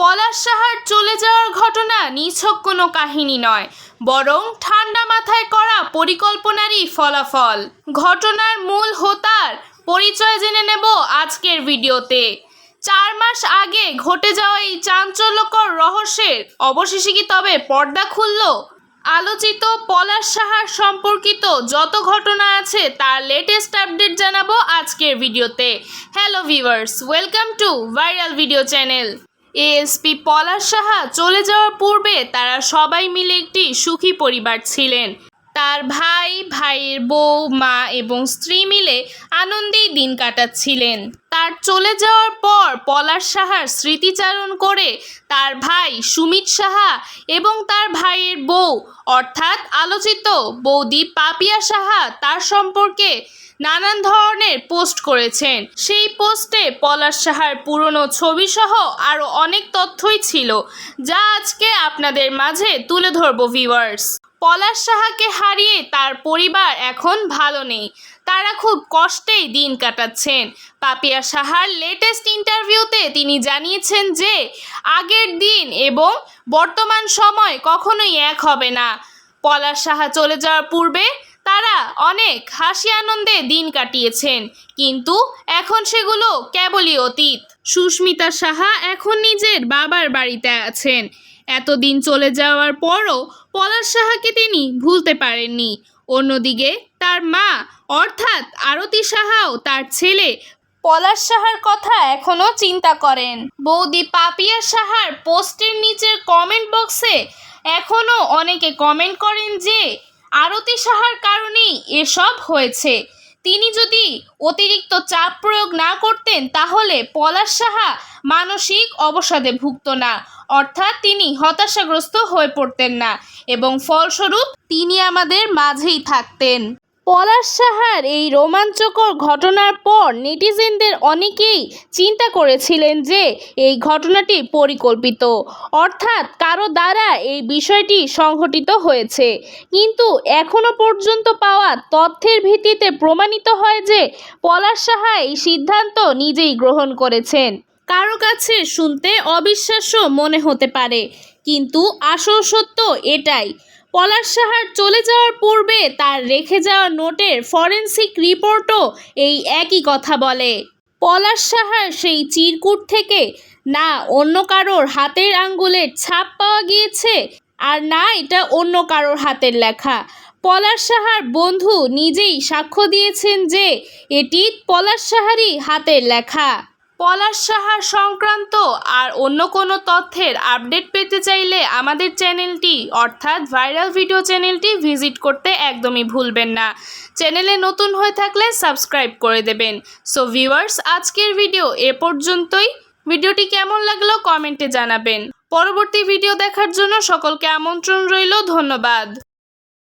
পলাশ সাহার চলে যাওয়ার ঘটনা নিছক কোনো কাহিনী নয়, বরং ঠান্ডা মাথায় করা পরিকল্পনারই ফলাফল। ঘটনার মূল হোতার পরিচয় জেনে নেব আজকের ভিডিওতে। চার মাস আগে ঘটে যাওয়া এই চাঞ্চল্যকর রহস্যের অবশেষে কি তবে পর্দা খুলল? আলোচিত পলাশ সাহার সম্পর্কিত যত ঘটনা আছে তার লেটেস্ট আপডেট জানাব আজকের ভিডিওতে। Hello viewers welcome to viral video channel ASP Palash Saha চলে যাওয়ার পূর্বে তারা সবাই মিলে একটি সুখী পরিবার ছিলেন। তার ভাই, ভাইয়ের বউ, মা এবং স্ত্রী মিলে আনন্দেই দিন কাটাচ্ছিলেন। তার চলে যাওয়ার পর পলাশ সাহার স্মৃতিচারণ করে তার ভাই সুমিত সাহা এবং তার ভাইয়ের বউ, অর্থাৎ আলোচিত বৌদি পাপিয়া সাহা তার সম্পর্কে নানান ধরনের পোস্ট করেছেন। সেই পোস্টে পলাশ সাহার পুরনো ছবিসহ আরও অনেক তথ্যই ছিল, যা আজকে আপনাদের মাঝে তুলে ধরবো, ভিউয়ার্স। পলাশ সাহাকে হারিয়ে তার পরিবার এখন ভালো নেই। তারা খুব কষ্টেই দিন কাটাচ্ছেন। পাপিয়া সাহার লেটেস্ট ইন্টারভিউতে তিনি জানিয়েছেন যে, আগের দিন এবং বর্তমান সময় কখনোই এক হবে না। পলাশ সাহা চলে যাওয়ার পূর্বে তারা অনেক হাসি আনন্দে দিন কাটিয়েছেন। কিন্তু এখন সেগুলো কেবলই অতীত। সুস্মিতা সাহা এখন নিজের বাবার বাড়িতে আছেন। এতদিন চলে যাওয়ার পরও পলাশ সাহাকে তিনি ভুলতে পারেননি। অন্যদিকে তার মা, অর্থাৎ আরতি সাহাও তার ছেলে পলাশ সাহার কথা এখনও চিন্তা করেন। বৌদি পাপিয়া সাহার পোস্টের নিচের কমেন্ট বক্সে এখনও অনেকে কমেন্ট করেন যে, আরতি সাহার কারণেই এসব হয়েছে। তিনি যদি অতিরিক্ত চাপ প্রয়োগ না করতেন, তাহলে পলাশ সাহা মানসিক অবসাদে ভুগত না। অর্থাৎ তিনি হতাশাগ্রস্ত হয়ে পড়তেন না এবং ফলস্বরূপ তিনি আমাদের মাঝেই থাকতেন। পলাশ সাহার এই রোমাঞ্চকর ঘটনার পর নেটিজেনদের অনেকেই চিন্তা করেছিলেন যে এই ঘটনাটি পরিকল্পিত। অর্থাৎ কারও দ্বারা এই বিষয়টি সংঘটিত হয়েছে। কিন্তু এখনও পর্যন্ত পাওয়া তথ্যের ভিত্তিতে প্রমাণিত হয় যে পলাশ সাহা এই সিদ্ধান্ত নিজেই গ্রহণ করেছেন। কারও কাছে শুনতে অবিশ্বাস্য মনে হতে পারে, কিন্তু আসল সত্য এটাই। পলাশ সাহার চলে যাওয়ার পূর্বে তার রেখে যাওয়া নোটের ফরেন্সিক রিপোর্টও এই একই কথা বলে। পলাশ সাহার সেই চিরকুট থেকে না অন্য কারোর হাতের আঙ্গুলের ছাপ পাওয়া গিয়েছে, আর না এটা অন্য কারোর হাতের লেখা। পলাশ সাহার বন্ধু নিজেই সাক্ষ্য দিয়েছেন যে এটি পলাশ সাহারই হাতের লেখা। পলাশ সাহার সংক্রান্ত আর অন্য কোনো তথ্যের আপডেট পেতে চাইলে আমাদের চ্যানেলটি, অর্থাৎ ভাইরাল ভিডিও চ্যানেলটি ভিজিট করতে একদমই ভুলবেন না। চ্যানেলে নতুন হয়ে থাকলে সাবস্ক্রাইব করে দেবেন। সো ভিউয়ার্স আজকের ভিডিও এ পর্যন্তই। ভিডিওটি কেমন লাগল কমেন্টে জানাবেন। পরবর্তী ভিডিও দেখার জন্য সকলকে আমন্ত্রণ রইল। ধন্যবাদ।